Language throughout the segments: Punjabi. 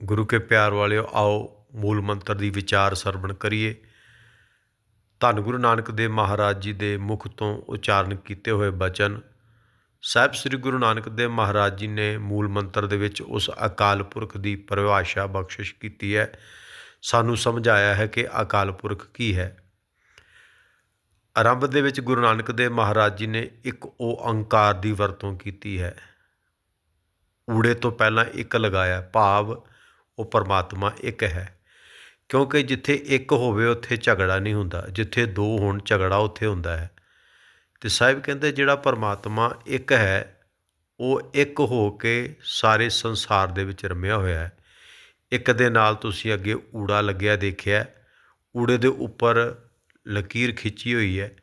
ਗੁਰੂ ਕੇ ਪਿਆਰ ਵਾਲਿਓ, ਆਓ ਮੂਲ ਮੰਤਰ ਦੀ ਵਿਚਾਰ ਸਰਵਣ ਕਰੀਏ। ਧੰਨ ਗੁਰੂ ਨਾਨਕ ਦੇਵ ਮਹਾਰਾਜ ਜੀ ਦੇ ਮੁਖ ਤੋਂ ਉਚਾਰਨ ਕੀਤੇ ਹੋਏ ਬਚਨ। ਸਾਹਿਬ ਸ੍ਰੀ ਗੁਰੂ ਨਾਨਕ ਦੇਵ ਮਹਾਰਾਜ ਜੀ ਨੇ ਮੂਲ ਮੰਤਰ ਦੇ ਵਿੱਚ ਉਸ ਅਕਾਲ ਪੁਰਖ ਦੀ ਪਰਿਭਾਸ਼ਾ ਬਖਸ਼ਿਸ਼ ਕੀਤੀ ਹੈ। ਸਾਨੂੰ ਸਮਝਾਇਆ ਹੈ ਕਿ ਅਕਾਲ ਪੁਰਖ ਕੀ ਹੈ। ਆਰੰਭ ਦੇ ਵਿੱਚ ਗੁਰੂ ਨਾਨਕ ਦੇਵ ਮਹਾਰਾਜ ਜੀ ਨੇ ਇੱਕ ਉਹ ਓੰਕਾਰ ਦੀ ਵਰਤੋਂ ਕੀਤੀ ਹੈ। ਊੜੇ ਤੋਂ ਪਹਿਲਾਂ ਇੱਕ ਲਗਾਇਆ ਭਾਵ ਉਹ ਪਰਮਾਤਮਾ ਇੱਕ ਹੈ। ਕਿਉਂਕਿ ਜਿੱਥੇ ਇੱਕ ਹੋਵੇ, ਉੱਥੇ ਝਗੜਾ ਨਹੀਂ ਹੁੰਦਾ। ਜਿੱਥੇ ਦੋ ਹੋਣ, ਝਗੜਾ ਉੱਥੇ ਹੁੰਦਾ ਹੈ। ਤੇ ਸਾਹਿਬ ਕਹਿੰਦੇ, ਜਿਹੜਾ ਪਰਮਾਤਮਾ ਇੱਕ ਹੈ, ਉਹ ਇੱਕ ਹੋ ਕੇ ਸਾਰੇ ਸੰਸਾਰ ਦੇ ਵਿੱਚ ਰਮਿਆ ਹੋਇਆ ਹੈ। ਇੱਕ ਦੇ ਨਾਲ ਤੁਸੀਂ ਅੱਗੇ ਊੜਾ ਲੱਗਿਆ ਦੇਖਿਆ ਊੜੇ ਦੇ ਉੱਪਰ ਲਕੀਰ ਖਿੱਚੀ ਹੋਈ ਹੈ।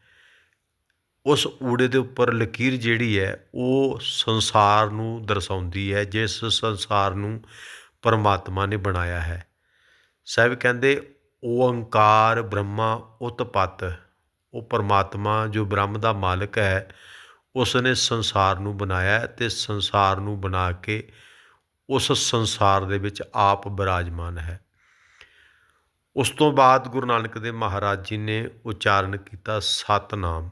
ਉਸ ਊੜੇ ਦੇ ਉੱਪਰ ਲਕੀਰ ਜਿਹੜੀ ਹੈ, ਉਹ ਸੰਸਾਰ ਨੂੰ ਦਰਸਾਉਂਦੀ ਹੈ। ਜਿਸ ਸੰਸਾਰ ਨੂੰ ਪਰਮਾਤਮਾ ਨੇ ਬਣਾਇਆ ਹੈ। ਸਾਹਿਬ ਕਹਿੰਦੇ ਓੰਕਾਰ ਬ੍ਰਹਮਾ ਉਤਪਤ ਉਹ ਪਰਮਾਤਮਾ ਜੋ ਬ੍ਰਹਮ ਦਾ ਮਾਲਕ ਹੈ, ਉਸ ਨੇ ਸੰਸਾਰ ਨੂੰ ਬਣਾਇਆ ਤੇ ਸੰਸਾਰ ਨੂੰ ਬਣਾ ਕੇ ਉਸ ਸੰਸਾਰ ਦੇ ਵਿੱਚ ਆਪ ਬਿਰਾਜਮਾਨ ਹੈ। ਉਸ ਤੋਂ ਬਾਅਦ ਗੁਰੂ ਨਾਨਕ ਦੇਵ ਮਹਾਰਾਜ ਜੀ ਨੇ ਉਚਾਰਨ ਕੀਤਾ ਸਤਨਾਮ।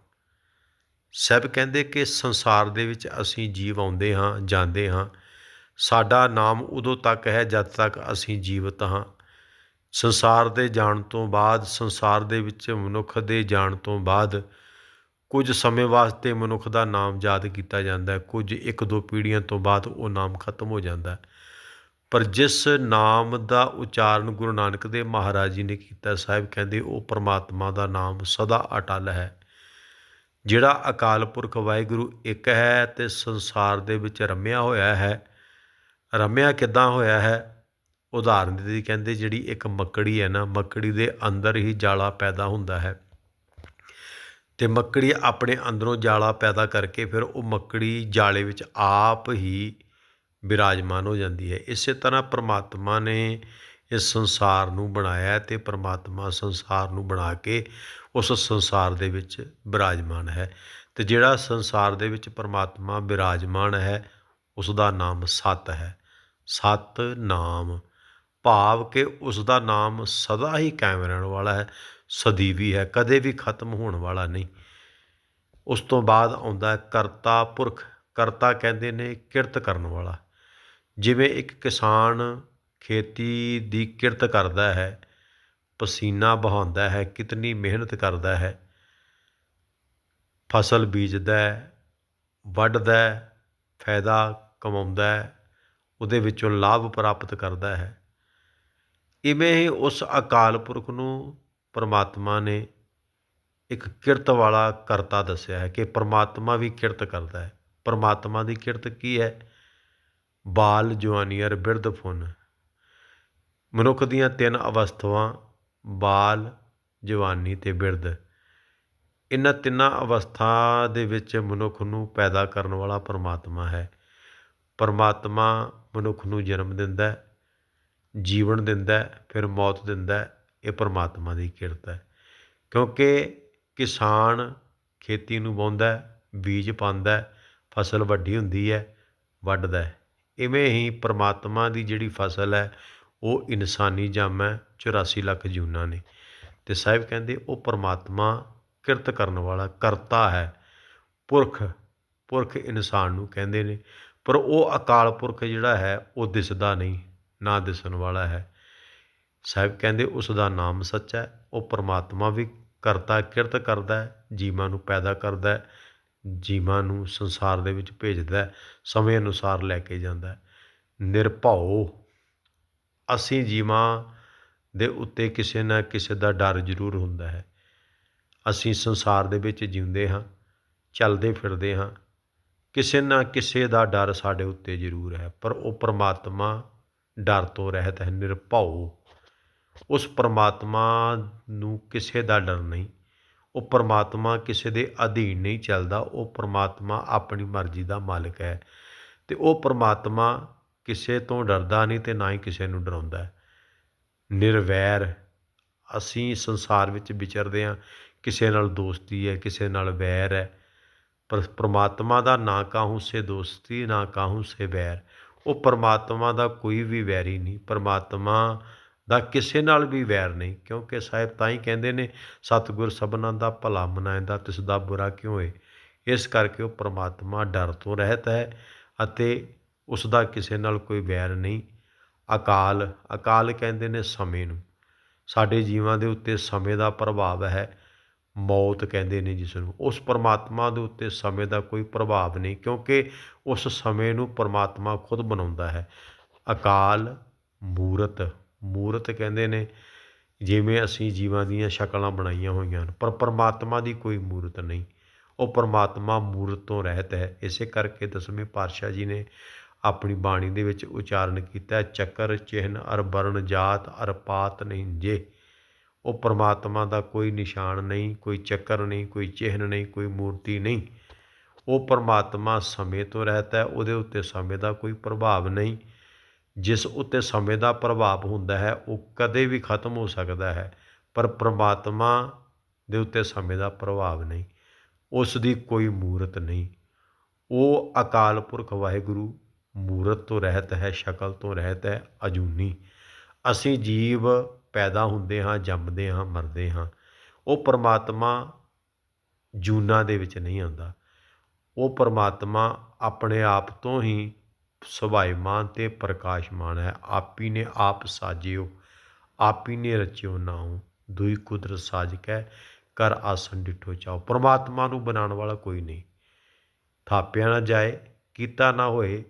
ਸਭ ਕਹਿੰਦੇ ਕਿ ਸੰਸਾਰ ਦੇ ਵਿੱਚ ਅਸੀਂ ਜੀਵ ਆਉਂਦੇ ਹਾਂ, ਜਾਂਦੇ ਹਾਂ ਸਾਡਾ ਨਾਮ ਉਦੋਂ ਤੱਕ ਹੈ ਜਦ ਤੱਕ ਅਸੀਂ ਜੀਵਤ ਹਾਂ। ਸੰਸਾਰ ਦੇ ਜਾਣ ਤੋਂ ਬਾਅਦ, ਸੰਸਾਰ ਦੇ ਵਿੱਚ ਮਨੁੱਖ ਦੇ ਜਾਣ ਤੋਂ ਬਾਅਦ ਕੁਝ ਸਮੇਂ ਵਾਸਤੇ ਮਨੁੱਖ ਦਾ ਨਾਮ ਯਾਦ ਕੀਤਾ ਜਾਂਦਾ ਹੈ। ਕੁਝ ਇੱਕ ਦੋ ਪੀੜ੍ਹੀਆਂ ਤੋਂ ਬਾਅਦ ਉਹ ਨਾਮ ਖਤਮ ਹੋ ਜਾਂਦਾ ਹੈ। ਪਰ ਜਿਸ ਨਾਮ ਦਾ ਉਚਾਰਨ ਗੁਰੂ ਨਾਨਕ ਦੇਵ ਮਹਾਰਾਜ ਜੀ ਨੇ ਕੀਤਾ, ਸਾਹਿਬ ਕਹਿੰਦੇ ਉਹ ਪਰਮਾਤਮਾ ਦਾ ਨਾਮ ਸਦਾ ਅਟਲ ਹੈ। ਜਿਹੜਾ ਅਕਾਲ ਪੁਰਖ ਵਾਹਿਗੁਰੂ ਇੱਕ ਹੈ ਤੇ ਸੰਸਾਰ ਦੇ ਵਿੱਚ ਰਮਿਆ ਹੋਇਆ ਹੈ ਰਮਿਆ ਕਿੱਦਾਂ ਹੋਇਆ ਹੈ? ਉਦਾਹਰਨ ਦੇ ਕਹਿੰਦੇ ਜਿਹੜੀ ਇੱਕ ਮੱਕੜੀ ਹੈ ਨਾ, ਮੱਕੜੀ ਦੇ ਅੰਦਰ ਹੀ ਜਾਲਾ ਪੈਦਾ ਹੁੰਦਾ ਹੈ। ਤੇ ਮੱਕੜੀ ਆਪਣੇ ਅੰਦਰੋਂ ਜਾਲਾ ਪੈਦਾ ਕਰਕੇ ਫਿਰ ਉਹ ਮੱਕੜੀ ਜਾਲੇ ਵਿੱਚ ਆਪ ਹੀ ਬਿਰਾਜਮਾਨ ਹੋ ਜਾਂਦੀ ਹੈ। ਇਸੇ ਤਰ੍ਹਾਂ ਪ੍ਰਮਾਤਮਾ ਨੇ ਇਸ ਸੰਸਾਰ ਨੂੰ ਬਣਾਇਆ ਤੇ ਪ੍ਰਮਾਤਮਾ ਸੰਸਾਰ ਨੂੰ ਬਣਾ ਕੇ ਉਸ ਸੰਸਾਰ ਦੇ ਵਿੱਚ ਬਿਰਾਜਮਾਨ ਹੈ। ਤੇ ਜਿਹੜਾ ਸੰਸਾਰ ਦੇ ਵਿੱਚ ਪ੍ਰਮਾਤਮਾ ਬਿਰਾਜਮਾਨ ਹੈ ਉਸ ਦਾ ਨਾਮ ਸਤ ਹੈ। ਸਤ ਨਾਮ। ਭਾਵ ਕਿ ਉਸ ਦਾ ਨਾਮ ਸਦਾ ਹੀ ਕਾਇਮ ਰਹਿਣ ਵਾਲਾ ਹੈ ਸਦੀਵੀ ਹੈ, ਕਦੇ ਵੀ ਖਤਮ ਹੋਣ ਵਾਲਾ ਨਹੀਂ। ਉਸ ਤੋਂ ਬਾਅਦ ਆਉਂਦਾ ਹੈ ਕਰਤਾ ਪੁਰਖ। ਕਰਤਾ ਕਹਿੰਦੇ ਨੇ ਕਿਰਤ ਕਰਨ ਵਾਲਾ। ਜਿਵੇਂ ਇੱਕ ਕਿਸਾਨ ਖੇਤੀ ਦੀ ਕਿਰਤ ਕਰਦਾ ਹੈ, ਪਸੀਨਾ ਬਹਾਉਂਦਾ ਹੈ, ਕਿਤਨੀ ਮਿਹਨਤ ਕਰਦਾ ਹੈ, ਫਸਲ ਬੀਜਦਾ ਹੈ, ਵੱਢਦਾ ਫਾਇਦਾ ਕਮਾਉਂਦਾ ਹੈ, ਉਹਦੇ ਵਿੱਚੋਂ ਲਾਭ ਪ੍ਰਾਪਤ ਕਰਦਾ ਹੈ। ਇਵੇਂ ਹੀ ਉਸ ਅਕਾਲ ਪੁਰਖ ਨੂੰ ਪਰਮਾਤਮਾ ਨੇ ਇੱਕ ਕਿਰਤ ਵਾਲਾ ਕਰਤਾ ਦੱਸਿਆ ਹੈ ਕਿ ਪਰਮਾਤਮਾ ਵੀ ਕਿਰਤ ਕਰਦਾ ਹੈ। ਪਰਮਾਤਮਾ ਦੀ ਕਿਰਤ ਕੀ ਹੈ? ਬਾਲ ਜਵਾਨੀ ਅਰ ਬਿਰਧ ਫੁਨ। ਮਨੁੱਖ ਦੀਆਂ ਤਿੰਨ ਅਵਸਥਾਵਾਂ, ਬਾਲ, ਜਵਾਨੀ ਤੇ ਬਿਰਧ। ਇਹਨਾਂ ਤਿੰਨਾਂ ਅਵਸਥਾ ਦੇ ਵਿੱਚ ਮਨੁੱਖ ਨੂੰ ਪੈਦਾ ਕਰਨ ਵਾਲਾ ਪਰਮਾਤਮਾ ਹੈ। ਪਰਮਾਤਮਾ ਮਨੁੱਖ ਨੂੰ ਜਨਮ ਦਿੰਦਾ ਜੀਵਨ ਦਿੰਦਾ ਫਿਰ ਮੌਤ ਦਿੰਦਾ ਇਹ ਪਰਮਾਤਮਾ ਦੀ ਕਿਰਤ ਹੈ। ਕਿਉਂਕਿ ਕਿਸਾਨ ਖੇਤੀ ਨੂੰ ਵਾਹੁੰਦਾ ਬੀਜ ਪਾਉਂਦਾ ਫਸਲ ਵੱਡੀ ਹੁੰਦੀ ਹੈ, ਵੱਢਦਾ ਇਵੇਂ ਹੀ ਪਰਮਾਤਮਾ ਦੀ ਜਿਹੜੀ ਫਸਲ ਹੈ, ਉਹ ਇਨਸਾਨੀ ਜੰਮ ਹੈ 84 ਲੱਖ ਜੂਨਾਂ ਨੇ। ਤੇ ਸਾਹਿਬ ਕਹਿੰਦੇ ਉਹ ਪਰਮਾਤਮਾ ਕਿਰਤ ਕਰਨ ਵਾਲਾ ਕਰਤਾ ਹੈ, ਪੁਰਖ ਪੁਰਖ ਇਨਸਾਨ ਨੂੰ ਕਹਿੰਦੇ ਨੇ। ਪਰ ਉਹ ਅਕਾਲ ਪੁਰਖ ਜਿਹੜਾ ਹੈ, ਉਹ ਦਿਸਦਾ ਨਹੀਂ, ਨਾ ਦਿਸਣ ਵਾਲਾ ਹੈ। ਸਾਹਿਬ ਕਹਿੰਦੇ, ਉਸ ਦਾ ਨਾਮ ਸੱਚਾ ਹੈ, ਉਹ ਪਰਮਾਤਮਾ ਵੀ ਕਰਤਾ, ਕਿਰਤ ਕਰਦਾ ਹੈ, ਜੀਵਾਂ ਨੂੰ ਪੈਦਾ ਕਰਦਾ ਹੈ, ਜੀਵਾਂ ਨੂੰ ਸੰਸਾਰ ਦੇ ਵਿੱਚ ਭੇਜਦਾ ਹੈ, ਸਮੇਂ ਅਨੁਸਾਰ ਲੈ ਕੇ ਜਾਂਦਾ ਹੈ। ਨਿਰਭਉ, ਅਸੀਂ ਜੀਵਾਂ ਦੇ ਉੱਤੇ ਕਿਸੇ ਨਾ ਕਿਸੇ ਦਾ ਡਰ ਜ਼ਰੂਰ ਹੁੰਦਾ ਹੈ। ਅਸੀਂ ਸੰਸਾਰ ਦੇ ਵਿੱਚ ਜਿਉਂਦੇ ਹਾਂ, ਚੱਲਦੇ ਫਿਰਦੇ ਹਾਂ ਕਿਸੇ ਨਾ ਕਿਸੇ ਦਾ ਡਰ ਸਾਡੇ ਉੱਤੇ ਜ਼ਰੂਰ ਹੈ, ਪਰ ਉਹ ਪਰਮਾਤਮਾ ਡਰ ਤੋਂ ਰਹਿਤ ਹੈ, ਨਿਰਭਉ। ਉਸ ਪਰਮਾਤਮਾ ਨੂੰ ਕਿਸੇ ਦਾ ਡਰ ਨਹੀਂ, ਉਹ ਪਰਮਾਤਮਾ ਕਿਸੇ ਦੇ ਅਧੀਨ ਨਹੀਂ ਚੱਲਦਾ, ਉਹ ਪਰਮਾਤਮਾ ਆਪਣੀ ਮਰਜ਼ੀ ਦਾ ਮਾਲਕ ਹੈ। ਤੇ ਉਹ ਪਰਮਾਤਮਾ ਕਿਸੇ ਤੋਂ ਡਰਦਾ ਨਹੀਂ ਤੇ ਨਾ ਹੀ ਕਿਸੇ ਨੂੰ ਡਰਾਉਂਦਾ ਹੈ। ਨਿਰਵੈਰ, ਅਸੀਂ ਸੰਸਾਰ ਵਿੱਚ ਵਿਚਰਦੇ ਹਾਂ, ਕਿਸੇ ਨਾਲ ਦੋਸਤੀ ਹੈ, ਕਿਸੇ ਨਾਲ ਵੈਰ ਹੈ ਪਰ ਪਰਮਾਤਮਾ ਦਾ ਨਾ ਕਾਹੂ ਸੇ ਦੋਸਤੀ, ਨਾ ਕਾਹੂ ਸੇ ਵੈਰ। ਉਹ ਪਰਮਾਤਮਾ ਦਾ ਕੋਈ ਵੀ ਵੈਰੀ ਨਹੀਂ। ਪਰਮਾਤਮਾ ਦਾ ਕਿਸੇ ਨਾਲ ਵੀ ਵੈਰ ਨਹੀਂ। ਕਿਉਂਕਿ ਸਾਹਿਬ ਤਾਂ ਹੀ ਕਹਿੰਦੇ ਨੇ, ਸਤਿਗੁਰ ਸਭਨਾਂ ਦਾ ਭਲਾ ਮਨਾਇਂਦਾ, ਤਿਸ ਦਾ ਬੁਰਾ ਕਿਉਂ ਹੋਏ? ਇਸ ਕਰਕੇ ਉਹ ਪਰਮਾਤਮਾ ਡਰ ਤੋਂ ਰਹਿਤ ਹੈ ਅਤੇ ਉਸ ਦਾ ਕਿਸੇ ਨਾਲ ਕੋਈ ਵੈਰ ਨਹੀਂ। ਅਕਾਲ ਅਕਾਲ ਕਹਿੰਦੇ ਨੇ ਸਮੇਂ ਨੂੰ। ਸਾਡੇ ਜੀਵਾਂ ਦੇ ਉੱਤੇ ਸਮੇਂ ਦਾ ਪ੍ਰਭਾਵ ਹੈ। ਮੌਤ ਕਹਿੰਦੇ ਨੇ ਜਿਸ ਨੂੰ ਉਸ ਪਰਮਾਤਮਾ ਦੇ ਉੱਤੇ ਸਮੇਂ ਦਾ ਕੋਈ ਪ੍ਰਭਾਵ ਨਹੀਂ, ਕਿਉਂਕਿ ਉਸ ਸਮੇਂ ਨੂੰ ਪਰਮਾਤਮਾ ਖੁਦ ਬਣਾਉਂਦਾ ਹੈ। ਅਕਾਲ ਮੂਰਤ ਮੂਰਤ ਕਹਿੰਦੇ ਨੇ, ਜਿਵੇਂ ਅਸੀਂ ਜੀਵਾਂ ਦੀਆਂ ਸ਼ਕਲਾਂ ਬਣਾਈਆਂ ਹੋਈਆਂ ਹਨ, ਪਰ ਪਰਮਾਤਮਾ ਦੀ ਕੋਈ ਮੂਰਤ ਨਹੀਂ। ਉਹ ਪਰਮਾਤਮਾ ਮੂਰਤ ਤੋਂ ਰਹਿਤ ਹੈ। ਇਸੇ ਕਰਕੇ ਦਸਵੇਂ ਪਾਤਸ਼ਾਹ ਜੀ ਨੇ ਆਪਣੀ ਬਾਣੀ ਦੇ ਵਿੱਚ ਉਚਾਰਨ ਕੀਤਾ ਚੱਕਰ, ਚਿਹਨ ਅਰ ਵਰਨ ਜਾਤ ਅਰ ਪਾਤ ਨਹੀਂ ਜੇ ਉਹ ਪਰਮਾਤਮਾ ਦਾ ਕੋਈ ਨਿਸ਼ਾਨ ਨਹੀਂ, ਕੋਈ ਚੱਕਰ ਨਹੀਂ, ਕੋਈ ਚਿਹਨ ਨਹੀਂ, ਕੋਈ ਮੂਰਤੀ ਨਹੀਂ। ਉਹ ਪਰਮਾਤਮਾ ਸਮੇਂ ਤੋਂ ਰਹਿਤਾ ਹੈ, ਉਹਦੇ ਉੱਤੇ ਸਮੇਂ ਦਾ ਕੋਈ ਪ੍ਰਭਾਵ ਨਹੀਂ। ਜਿਸ ਉੱਤੇ ਸਮੇਂ ਦਾ ਪ੍ਰਭਾਵ ਹੁੰਦਾ ਹੈ, ਉਹ ਕਦੇ ਵੀ ਖਤਮ ਹੋ ਸਕਦਾ ਹੈ, ਪਰ ਪ੍ਰਮਾਤਮਾ ਦੇ ਉੱਤੇ ਸਮੇਂ ਦਾ ਪ੍ਰਭਾਵ ਨਹੀਂ। ਉਸ ਦੀ ਕੋਈ ਮੂਰਤ ਨਹੀਂ। ਉਹ ਅਕਾਲ ਪੁਰਖ ਵਾਹਿਗੁਰੂ ਮੂਰਤ ਤੋਂ ਰਹਿਤ ਹੈ, ਸ਼ਕਲ ਤੋਂ ਰਹਿਤ ਹੈ, ਅਜੂਨੀ। ਅਸੀਂ ਜੀਵ ਪੈਦਾ ਹੁੰਦੇ ਹਾਂ, ਜੰਮਦੇ ਹਾਂ, ਮਰਦੇ ਹਾਂ। ਉਹ ਪਰਮਾਤਮਾ ਜੂਨਾਂ ਦੇ ਵਿੱਚ ਨਹੀਂ ਆਉਂਦਾ। ਉਹ ਪਰਮਾਤਮਾ ਆਪਣੇ ਆਪ ਤੋਂ ਹੀ ਸੁਭਾਈਮਾਨ ਤੇ ਪ੍ਰਕਾਸ਼ਮਾਨ ਹੈ। ਆਪੀ ਨੇ ਆਪ ਸਾਜਿਓ, ਆਪੀ ਨੇ ਰਚਿਓ ਨਾਉ। ਦੁਈ ਕੁਦਰਤ ਸਾਜਕ ਹੈ। ਕਰ ਆਸਨ ਡਿਠੋ ਚਾਓ ਪਰਮਾਤਮਾ ਨੂੰ ਬਣਾਉਣ ਵਾਲਾ ਕੋਈ ਨਹੀਂ। ਥਾਪਿਆ ਨਾ ਜਾਏ, ਕੀਤਾ ਨਾ ਹੋਏ,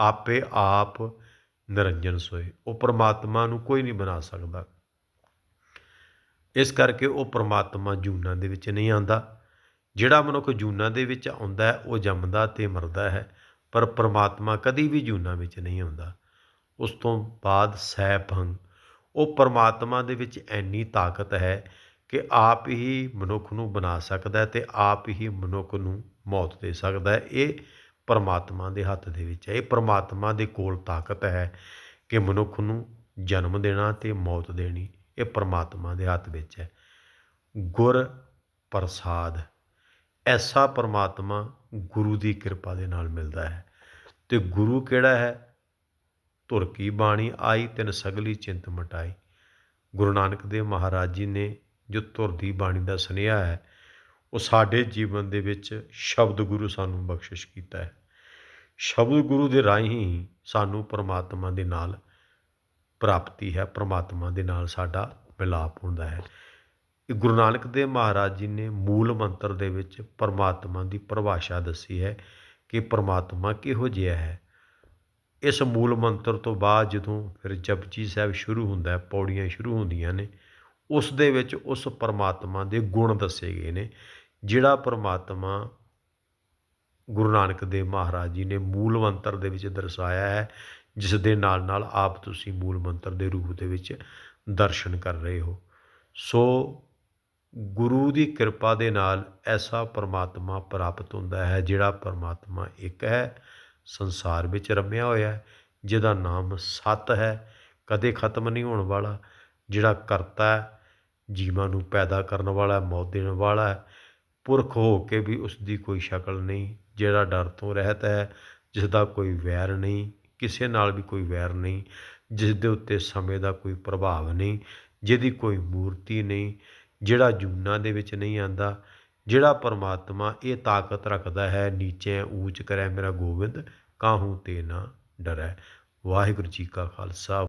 ਆਪੇ ਆਪ ਨਿਰੰਜਨ ਸੋਏ। ਉਹ ਪਰਮਾਤਮਾ ਨੂੰ ਕੋਈ ਨਹੀਂ ਬਣਾ ਸਕਦਾ। ਇਸ ਕਰਕੇ ਉਹ ਪਰਮਾਤਮਾ ਜੂਨਾਂ ਦੇ ਵਿੱਚ ਨਹੀਂ ਆਉਂਦਾ। ਜਿਹੜਾ ਮਨੁੱਖ ਜੂਨਾਂ ਦੇ ਵਿੱਚ ਆਉਂਦਾ ਹੈ, ਉਹ ਜੰਮਦਾ ਤੇ ਮਰਦਾ ਹੈ, ਪਰ ਪ੍ਰਮਾਤਮਾ ਕਦੀ ਵੀ ਜੂਨਾਂ ਵਿੱਚ ਨਹੀਂ ਆਉਂਦਾ। ਉਸ ਤੋਂ ਬਾਅਦ ਸੈਭੰ। ਉਹ ਪਰਮਾਤਮਾ ਦੇ ਵਿੱਚ ਐਨੀ ਤਾਕਤ ਹੈ ਕਿ ਆਪ ਹੀ ਮਨੁੱਖ ਨੂੰ ਬਣਾ ਸਕਦਾ ਹੈ ਤੇ ਆਪ ਹੀ ਮਨੁੱਖ ਨੂੰ ਮੌਤ ਦੇ ਸਕਦਾ ਹੈ। ਇਹ ਪਰਮਾਤਮਾ ਦੇ ਹੱਥ ਦੇ ਵਿੱਚ ਹੈ। ਇਹ ਪਰਮਾਤਮਾ ਦੇ ਕੋਲ ਤਾਕਤ ਹੈ ਕਿ ਮਨੁੱਖ ਨੂੰ ਜਨਮ ਦੇਣਾ ਅਤੇ ਮੌਤ ਦੇਣੀ ਇਹ ਪਰਮਾਤਮਾ ਦੇ ਹੱਥ ਵਿੱਚ ਹੈ। ਗੁਰ ਪ੍ਰਸਾਦ, ਐਸਾ ਪਰਮਾਤਮਾ ਗੁਰੂ ਦੀ ਕਿਰਪਾ ਦੇ ਨਾਲ ਮਿਲਦਾ ਹੈ। ਤੇ ਗੁਰੂ ਕਿਹੜਾ ਹੈ? ਧੁਰ ਕੀ ਬਾਣੀ ਆਈ, ਤਿੰਨ ਸਗਲੀ ਚਿੰਤ ਮਟਾਈ। ਗੁਰੂ ਨਾਨਕ ਦੇਵ ਮਹਾਰਾਜ ਜੀ ਨੇ ਜੋ ਧੁਰ ਦੀ ਬਾਣੀ ਦਾ ਸੁਨੇਹਾ ਹੈ, ਉਹ ਸਾਡੇ ਜੀਵਨ ਦੇ ਵਿੱਚ ਸ਼ਬਦ ਗੁਰੂ ਸਾਨੂੰ ਬਖਸ਼ਿਸ਼ ਕੀਤਾ ਹੈ। ਸ਼ਬਦ ਗੁਰੂ ਦੇ ਰਾਹੀਂ ਸਾਨੂੰ ਪਰਮਾਤਮਾ ਦੇ ਨਾਲ ਪ੍ਰਾਪਤੀ ਹੈ, ਪਰਮਾਤਮਾ ਦੇ ਨਾਲ ਸਾਡਾ ਮਿਲਾਪ ਹੁੰਦਾ ਹੈ। ਇਹ ਗੁਰੂ ਨਾਨਕ ਦੇਵ ਮਹਾਰਾਜ ਜੀ ਨੇ ਮੂਲ ਮੰਤਰ ਦੇ ਵਿੱਚ ਪਰਮਾਤਮਾ ਦੀ ਪਰਿਭਾਸ਼ਾ ਦੱਸੀ ਹੈ ਕਿ ਪਰਮਾਤਮਾ ਕਿਹੋ ਜਿਹਾ ਹੈ। ਇਸ ਮੂਲ ਮੰਤਰ ਤੋਂ ਬਾਅਦ ਜਦੋਂ ਫਿਰ ਜਪਜੀ ਸਾਹਿਬ ਸ਼ੁਰੂ ਹੁੰਦਾ ਹੈ, ਪੌੜੀਆਂ ਸ਼ੁਰੂ ਹੁੰਦੀਆਂ ਨੇ, ਉਸ ਦੇ ਵਿੱਚ ਉਸ ਪਰਮਾਤਮਾ ਦੇ ਗੁਣ ਦੱਸੇ ਗਏ ਨੇ, ਜਿਹੜਾ ਪਰਮਾਤਮਾ ਗੁਰੂ ਨਾਨਕ ਦੇਵ ਮਹਾਰਾਜ ਜੀ ਨੇ ਮੂਲ ਮੰਤਰ ਦੇ ਵਿੱਚ ਦਰਸਾਇਆ ਹੈ, ਜਿਸ ਦੇ ਨਾਲ ਨਾਲ ਆਪ ਤੁਸੀਂ ਮੂਲ ਮੰਤਰ ਦੇ ਰੂਪ ਦੇ ਵਿੱਚ ਦਰਸ਼ਨ ਕਰ ਰਹੇ ਹੋ। ਸੋ ਗੁਰੂ ਦੀ ਕਿਰਪਾ ਦੇ ਨਾਲ ਐਸਾ ਪਰਮਾਤਮਾ ਪ੍ਰਾਪਤ ਹੁੰਦਾ ਹੈ, ਜਿਹੜਾ ਪਰਮਾਤਮਾ ਇੱਕ ਹੈ, ਸੰਸਾਰ ਵਿੱਚ ਰਮਿਆ ਹੋਇਆ ਹੈ, ਜਿਹਦਾ ਨਾਮ ਸਤ ਹੈ, ਕਦੇ ਖਤਮ ਨਹੀਂ ਹੋਣ ਵਾਲਾ, ਜਿਹੜਾ ਕਰਤਾ ਹੈ, ਜੀਵਾਂ ਨੂੰ ਪੈਦਾ ਕਰਨ ਵਾਲਾ, ਮੌਤ ਦੇਣ ਵਾਲਾ ਪੁਰਖ ਹੋ ਕੇ ਵੀ ਉਸ ਦੀ ਕੋਈ ਸ਼ਕਲ ਨਹੀਂ ਜਿਹੜਾ ਡਰ ਤੋਂ ਰਹਿਤ ਹੈ ਜਿਸ ਦਾ ਕੋਈ ਵੈਰ ਨਹੀਂ, ਕਿਸੇ ਨਾਲ ਵੀ ਕੋਈ ਵੈਰ ਨਹੀਂ ਜਿਸ ਦੇ ਉੱਤੇ ਸਮੇਂ ਦਾ ਕੋਈ ਪ੍ਰਭਾਵ ਨਹੀਂ, ਜਿਹਦੀ ਕੋਈ ਮੂਰਤੀ ਨਹੀਂ, ਜਿਹੜਾ ਜੂਨਾ ਦੇ ਵਿੱਚ ਨਹੀਂ ਆਂਦਾ, ਜਿਹੜਾ ਪਰਮਾਤਮਾ ਇਹ ਤਾਕਤ ਰੱਖਦਾ ਹੈ, ਨੀਚੇ ਊਚ ਕਰੈ, ਮੇਰਾ ਗੋਬਿੰਦ ਕਾਹੂ ਤੇ ਨਾ ਡਰੈ। ਵਾਹਿਗੁਰੂ ਜੀ ਕਾ ਖਾਲਸਾ।